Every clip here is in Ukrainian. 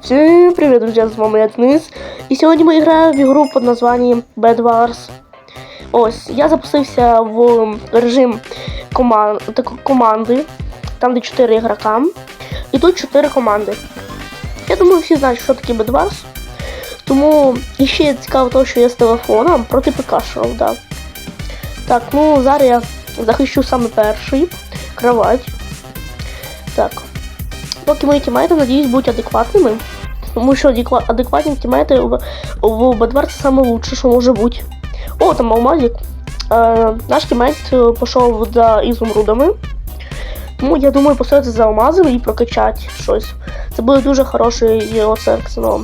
Всем привет, друзья, с вами я Денис. І сьогодні ми граємо в ігру під названням Bed Wars. Ось, я запустився в режим команди, там де 4 ігрока. І тут 4 команди. Я думаю, всі знають, що таке Bed Wars. Тому ще цікаво те, що я з телефоном проти ПК-шов, да. Так, ну зараз я захищу саме перший кровать. Так. Поки мої тімейти, надіюсь, будуть адекватними. Тому що адекватні тімейти в, в це саме лучше, що може бути. О, там алмазик. Е, наш тімейт е, пішов за ізумрудами. Тому я думаю, поставити за алмазами і прокачати щось. Це буде дуже хороший арсенал.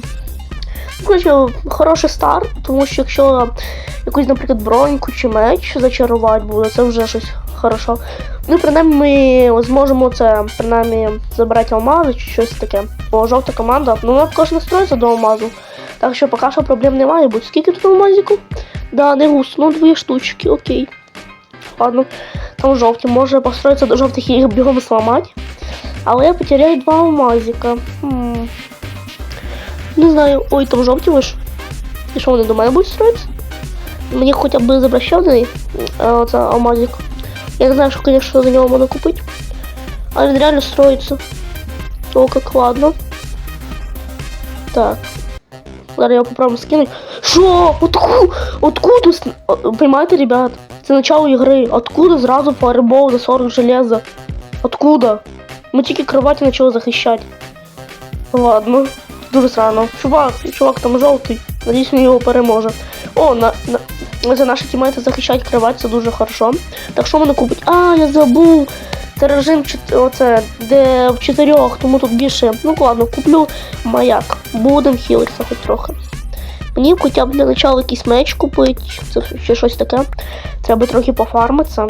Коротше, хороший старт, тому що якщо якусь, наприклад, броньку чи меч зачарувати буде, це вже щось хорошо. Ну, принаймні ми зможемо це принаймні забрати алмази чи щось таке. Бо жовта команда, ну вона також настроїться до алмазу. Так що поки що проблем немає бути. Скільки тут алмазиків? Да, не густо, ну дві штучки, окей. Ладно, там жовті, може построїтися до жовтих і їх бігом зламати. Але я потеряю два алмазика. Хм. Не знаю. Ой, там жовті лиш. І що вони до мене будуть строїтися? Мені хоча б забрати ще один е, алмазик. Я не знаю, что, конечно, за него можно купить. А он реально строится. О, как ладно. Так. Ладно, я попробую скинуть. Шо? Откуда? Откуда? с- а, Понимаете, ребят? Это начало игры. Откуда сразу фаербол за 40 железа? Откуда? Мы тільки кровати почали захищати. Ладно. Дуже срано. Чувак, чувак там жовтий. Надіюсь, він його переможе. О, на, на, за наші тімейти захищають кровать, це дуже хорошо. Так що мене купить? А, я забув. Це режим оце, де в чотирьох, тому тут більше. Ну ладно, куплю маяк. Будем хілитися хоч трохи. Мені хоча б для начала якийсь меч купити, це ще щось таке. Треба трохи пофармитися.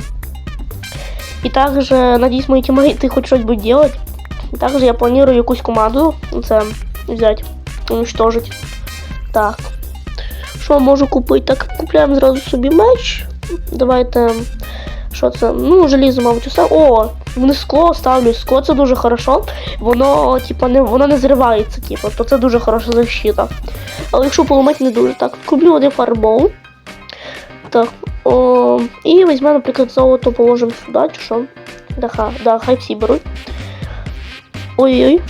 І також, надіюсь, мої тімейти хоч щось будуть робити. Також я планую якусь команду це взяти, уничтожить. Так. Що можу купити? Так, купляємо зразу собі меч. Давайте. Що це? Ну, желізо, мабуть, усе. О, в скло ставлю. Скло це дуже хорошо. Воно, типа, не, воно не зривається, типу, то це дуже хороша защита. Але якщо поламати не дуже. Так, куплю один фарбол. Так. О, і візьмемо, наприклад, золото положимо сюди, чи що. Да, ха, да, хай всі беруть. Ой-ой.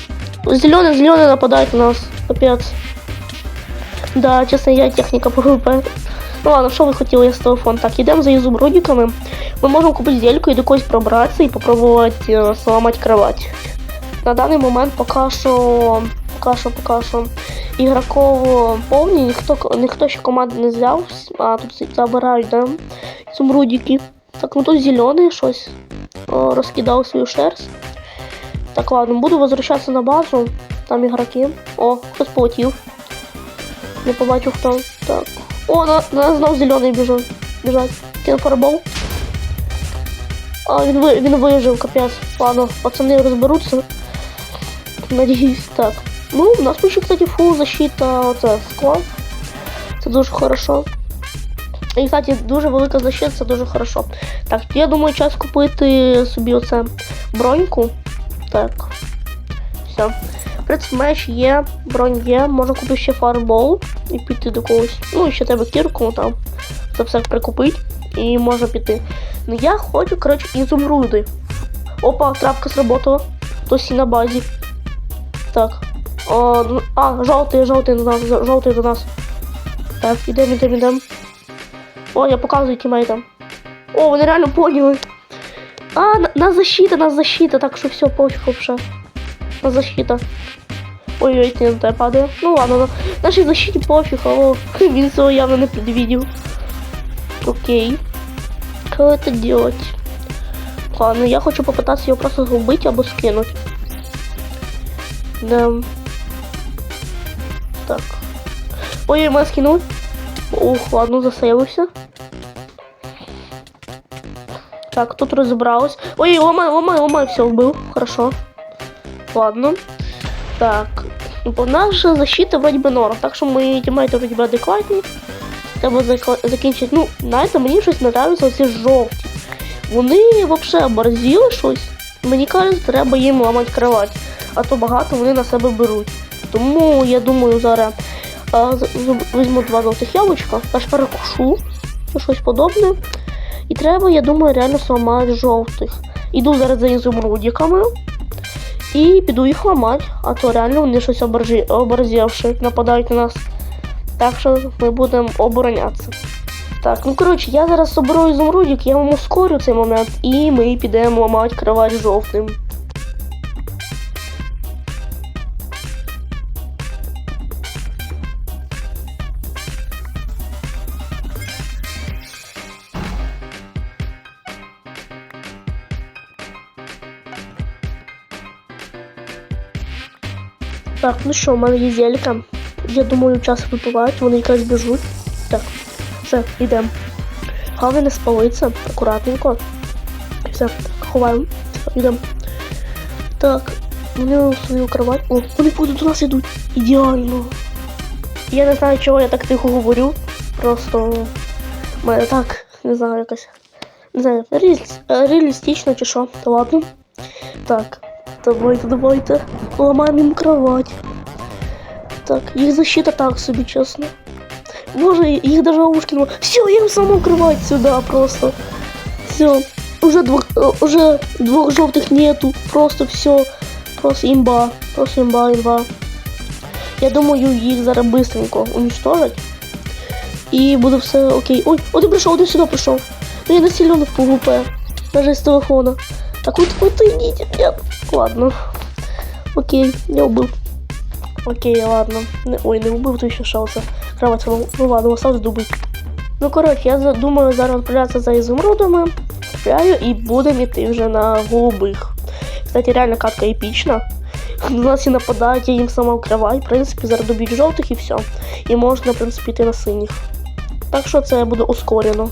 Зеленый, зеленый нападает на нас. Капец. Да, чесно, я техніка ПВП. Ну ладно, що ви хотіли, я з телефон. Так, йдемо за ізумрудиками. Ми можемо купити зельку і до когось пробратися і попробувати е, зламати кровать. На даний момент поки що, поки що, поки що ігроково повні, ніхто, ніхто ще команди не взяв, а тут забирають, да? Ізумрудики. Так, ну тут зелений щось о, розкидав свою шерсть. Так, ладно, буду возвращаться на базу. Там ігроки. О, хтось полетів. Не побачу хто. Так. О, на, на нас знов зелений біжить. Біжать. Кинув фарбол. А, він, ви, він вижив, капець. Ладно, пацани розберуться. Надіюсь, так. Ну, у нас пише, кстати, фул защита оце склад. Це дуже хорошо. І, кстати, дуже велика защита, це дуже хорошо. Так, я думаю, час купити собі оце броньку. Так. Все. Принципі, меч є, бронь є, можна купити ще фарбол і піти до когось. Ну, і ще тебе кірку там. Це все прикупити і можна піти. Ну я хочу, коротше, ізумруди. Опа, трапка сработала. Хтось на базі. Так. О, ну, а, жовтий, жовтий до нас, жовтий до нас. Так, ідемо, ідемо, ідемо. О, я показую тімейтам. О, вони реально поняли. А, на, на защита, на защита, так что все, пофиг вообще. На защита. Ой-ой, ТНТ падає. Ну ладно, на нашій защиті пофіг, алло. Він цього явно не предвидел. Окей. Что это делать? Ладно, я хочу попытаться його просто згубити або скинути. Да. Так. Ой, мене скинув. Ух, ладно, засейвився. Так, тут розібралось. Ой, ломай, ломай, ломай, все, вбив. Хорошо. Ладно. Так. Бо наша защита вроде би норм. Так що мої тімейти вроде би адекватні. Треба закінчити. Ну, знаєте, мені щось не нравиться ці жовті. Вони взагалі оборзіли щось. Мені кажуть, треба їм ламати кровать. А то багато вони на себе беруть. Тому я думаю, зараз а, візьму два жовтих яблучка, аж перекушу, щось подобне. І треба, я думаю, реально зламати жовтих. Іду зараз за ізумрудиками і піду їх ламати, а то реально вони щось оборзівши, нападають на нас. Так що ми будемо оборонятися. Так, ну коротше, я зараз соберу ізумрудик, я вам ускорю цей момент, і ми підемо ламати кровать жовтим. Так, ну що, в мене є зелька. Я думаю, час випивають, вони якраз біжуть. Так, все, йдемо. Головне не спалиться, акуратненько. Все, ховаємо. Йдемо. Так, у свою кровать. О, вони будуть до нас йдуть. Ідеально. Я не знаю, чого я так тихо говорю. Просто мене так, не знаю, якось. Не знаю, реалістично чи що. Ладно. Так, давайте, давайте. Ламаємо їм кровать. Так, їх защита так собі, чесно. Боже, їх даже ловушки нема. Все, я им саму кровать сюда просто. Все. Уже двух, э, уже двух желтых нету. Просто все. Просто имба. Просто имба, имба. Я думаю, їх зараз быстренько уничтожить. І буде все окей. Ой, один прийшов, один сюди прийшов. Ну я не сильно в PvP. Даже з телефона. Так вот, вот идите, нет. Ладно. Окей, я убив. Окей, ладно. Ой, не убив, то ще шался. Кровать, ну ну ладно, осталось добыть. Ну, коротше, я думаю зараз відправлятися за ізумрудами. Відправляю і будемо йти вже на голубих. Кстати, реально катка епічна. На нас і нападають, я їм сама вкриваю. В принципі, зараз доб'ють жовтих і все. І можна, в принципі, йти на синіх. Так що це буде ускорено.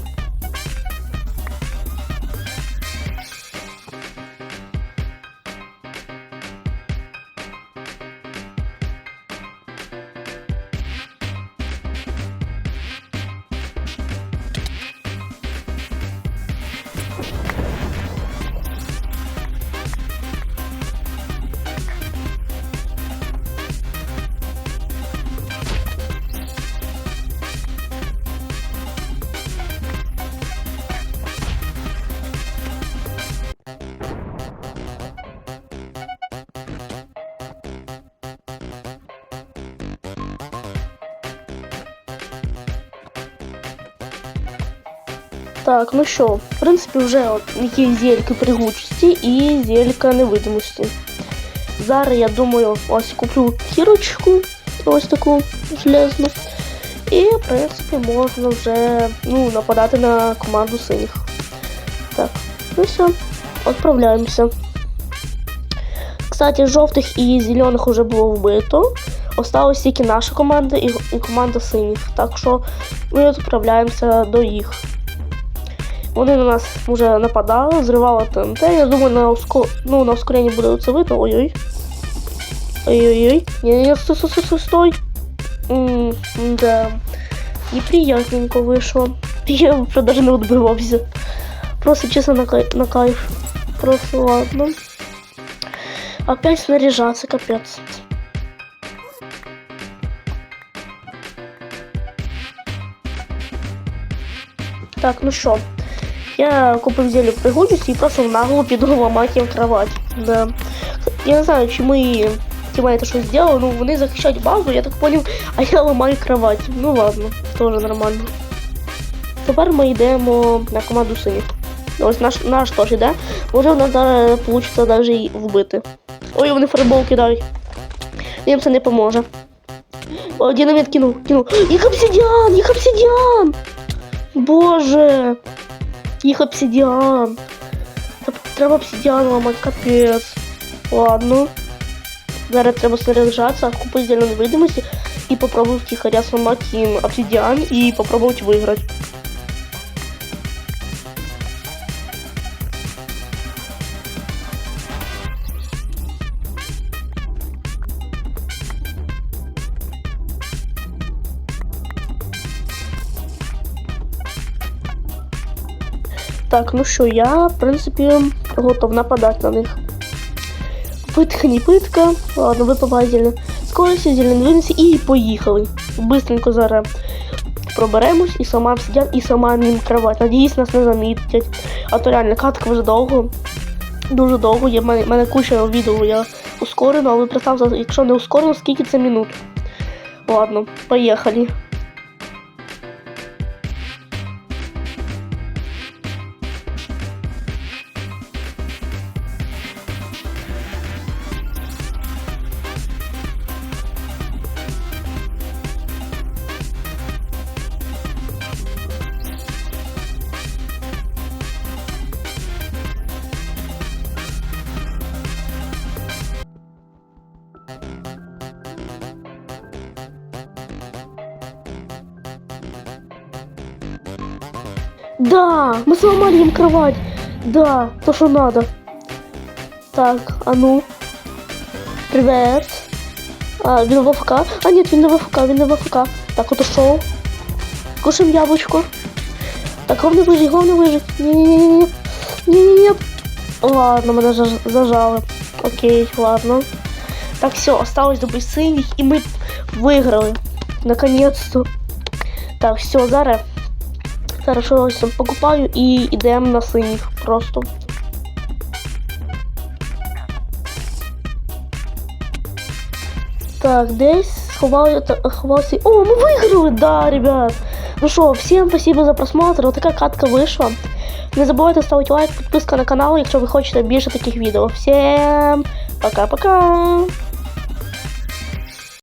Так, ну що, в принципі, вже от є зельки пригучості і зелька невидимості. Зараз я думаю, ось куплю кірочку, ось таку железну. І, в принципі, можна вже ну, нападати на команду синіх. Так, ну все, відправляємося. Кстати, жовтих і зелених вже було вбито. Осталась тільки наша команда і, команда синіх. Так що ми відправляємося до їх. Вони на нас вже нападали, зривали ТНТ. Я думаю, на уско... ну, на ускоренні буде це видно. Ой-ой. Ой-ой-ой. Ні-ні, стой, стой. Да. Неприятненько вийшло. Я вже даже не відбивався. Просто чисто на, кай... на кайф. Просто ладно. Опять снаряжаться, капец. Так, ну що, я купив зілля пригодності і просто в нагло піду ламати їм кровать. Да. Я не знаю, чи ми тімейти щось зробили, ну вони захищають базу, я так поняв, а я ламаю кровать. Ну ладно, теж нормально. Тепер ми йдемо на команду синіх. Ось наш, наш теж йде. Може в нас зараз вийде навіть і вбити. Ой, вони фарбол кидають. Їм це не поможе. О, динамит кинув, кинув. Їх обсидіан, їх обсидіан! Боже! Їх обсидіан. Та Треба обсидіан ламати, капець. Ладно. Зараз треба снаряджатися, купити зеленої видимості і попробувати втихаря сломати їм обсидіан і попробувати виграти. Так, ну що, я, в принципі, готов нападати на них. Не питка. Ладно, випивай зелье. скорості, зеленій двинці і поїхали. Бистренько зараз проберемось і сама сидять, і сама ним кровать. Надіюсь, нас не замітять. А то реально катка вже довго. Дуже довго. В мене, мене куча відео, я ускорено, але представте, якщо не ускорено, скільки це минут. Ладно, поїхали. Да, мы сломали им кровать. Да, то, что надо. Так, а ну. Привет. А, він в? А, нет, він не в АФК, він не в АФК. Так, отошов. Кушаем яблочко. Так, головне вижить, головне вижить. Ні-ні-ні-ні. Ні-ні-ні. Ладно, мене заж- зажали. Окей, ладно. Так, все, осталось добыть синіх, і ми виграли. Наконец-то. Так, все, зараз. Зараз щось покупаю і йдемо на синіх просто. Так, десь сховали, та- ховався. О, мы выиграли, да, ребят. Ну что, всем спасибо за просмотр. Вот така катка вийшла. Не забувайте ставити лайк, підписка на канал, якщо ви хочете більше таких відео. Всем пока-пока!